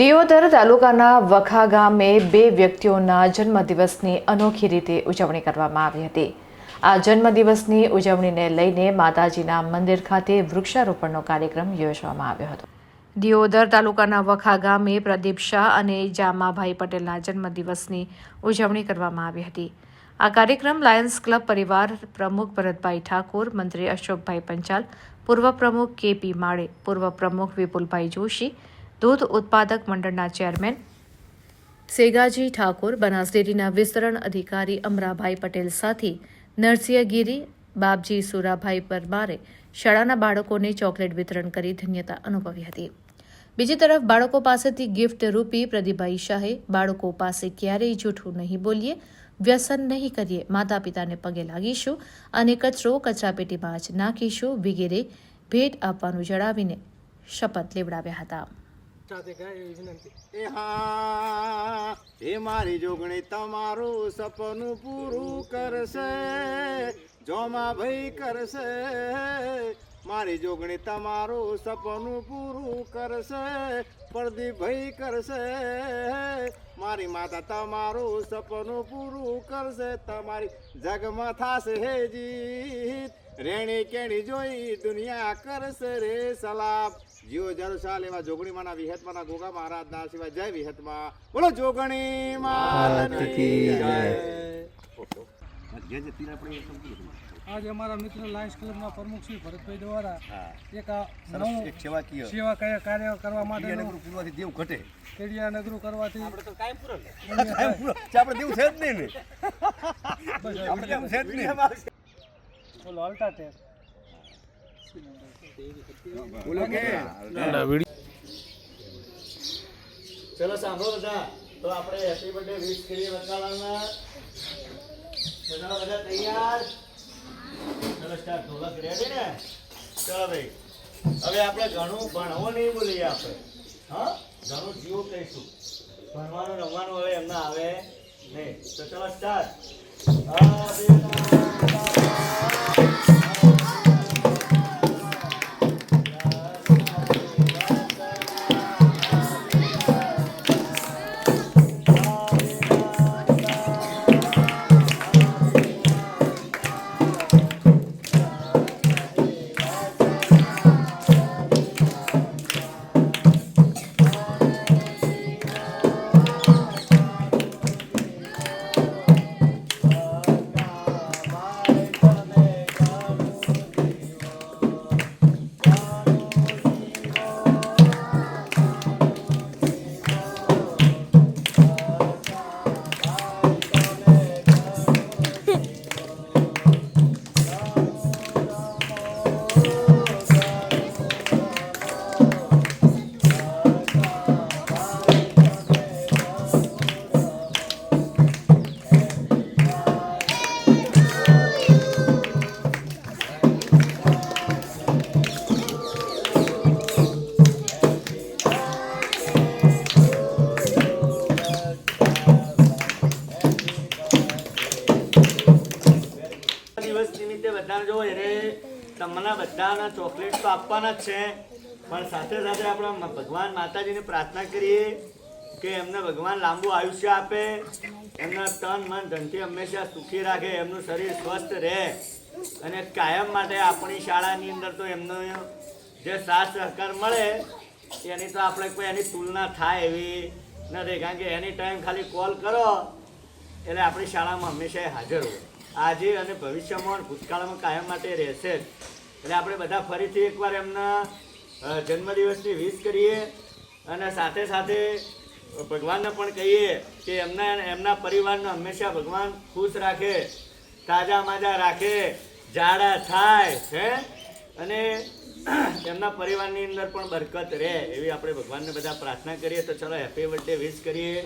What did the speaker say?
દિયોદર તાલુકાના વખા ગામે બે વ્યક્તિઓના જન્મદિવસની અનોખી રીતે ઉજવણી કરવામાં આવી હતી. આ જન્મદિવસની ઉજવણીને લઈને માતાજીના મંદિર ખાતે વૃક્ષારોપણનો કાર્યક્રમ યોજવામાં આવ્યો હતો. દિયોદર તાલુકાના વખા ગામે પ્રદીપ શાહ અને જામાભાઈ પટેલના જન્મદિવસની ઉજવણી કરવામાં આવી હતી. આ કાર્યક્રમ લાયન્સ ક્લબ પરિવાર પ્રમુખ ભરતભાઈ ઠાકોર, મંત્રી અશોકભાઈ પંચાલ, પૂર્વ પ્રમુખ કેપી માળે, પૂર્વ પ્રમુખ વિપુલભાઈ જોશી દૂધ ઉત્પાદક મંડળના ચેરમેન સેગાજી ઠાકોર બનાસ ડેરીના વિસ્તરણ અધિકારી અમરાભાઈ પટેલ સાથે નરસિંહગીરી, બાપજી સુરાભાઈ પરમારે શાળાના બાળકોને ચોકલેટ વિતરણ કરી ધન્યતા અનુભવી હતી. બીજી તરફ, બાળકો પાસેથી ગિફ્ટ રૂપી પ્રદીપભાઈ શાહે, બાળકો પાસે ક્યારેય જૂઠું નહીં બોલીએ, વ્યસન નહીં કરીએ માતા પિતાને પગે લાગીશું અને કચરો કચરાપેટીમાં જ નાખીશું વગેરે ભેટ આપવાનું જણાવીને શપથ લેવડાવ્યા હતા. સાથે ગાય વિનંતી. એ હા, એ મારી જોગણી તમારું સપનું પૂરું કરશે, જોમાં ભાઈ કરશે. મારી જોગણી તમારું સપનું પૂરું કરશે પરદી ભઈ કરશે. મારી માતા તમારું સપનું પૂરું કરશે. તમારી જગમાં થશે હે જીત. રેણી કેણી જોઈ દુનિયા કરશે રે સલાબ. જીઓ જલસા લેવા જોગણી માના વિહતમાના ગોગા મહારાજના સિવાય જય વિહતમાં. બોલો જોગણી માલની જય. આજે અમારા મિત્ર લાયન્સ ક્લબના પ્રમુખ શ્રી ભરતભાઈ દ્વારા એક નવું એક સેવાકીય સેવા કયા કાર્ય કરવા માટે નગર પૂરવાથી દેવ ઘટે. કેડિયા નગરું કરવાથી કાંઈ પૂરો. છે આપણે દેવ છે જ નહીં ને. આપણે દેવું છે જ નહીં. બોલો અલ્ટ્રાટેક બોલો કે. ચલો સાંભળો બધા. તો આપણે હેપી બર્થડે વિશ કરીએ બકાલાના બધા તૈયાર? ચલો સ્ટાર્ટ ઢોલક રેડી ને? ચલો ભાઈ. હવે આપણે ઘણું ભણવો નહીં બોલીએ આપણે. હા? ઘણું જીવો કહીશું. ભણવાનું, રમવાનું હવે એમને આવે નહીં. તો ચલો સ્ટાર્ટ દિવસ બધાને જો એને તમને બધાને ચોકલેટ તો આપવાના જ છે. પણ સાથે સાથે આપણે ભગવાન માતાજીને પ્રાર્થના કરીએ કે એમને ભગવાન લાંબુ આયુષ્ય આપે, એમના તન, મન, ધનથી હંમેશા સુખી રાખે, એમનું શરીર સ્વસ્થ રહે. અને કાયમ માટે આપણી શાળાની અંદર તો એમનો જે સાથ સહકાર મળે, એની તો આપણે કોઈ એની તુલના થાય એવી નથી. કારણ કે એની ટાઈમ ખાલી કોલ કરો, એટલે આપણી શાળામાં હંમેશા હાજર હોય. આજે અને ભવિષ્યમાં ભૂતકાળમાં કાયમ માટે રહેશે જ. એટલે આપણે બધા ફરીથી એકવાર એમના જન્મદિવસની વિશ કરીએ અને સાથે સાથે ભગવાનને પણ કહીએ કે એમના એમના પરિવારને હંમેશા ભગવાન ખુશ રાખે, તાજા માજા રાખે, જાડા થાય, હે? અને એમના પરિવારની અંદર પણ બરકત રહે એવી આપણે ભગવાનને બધા પ્રાર્થના કરીએ. તો ચલો હેપી બર્થડે વિશ કરીએ.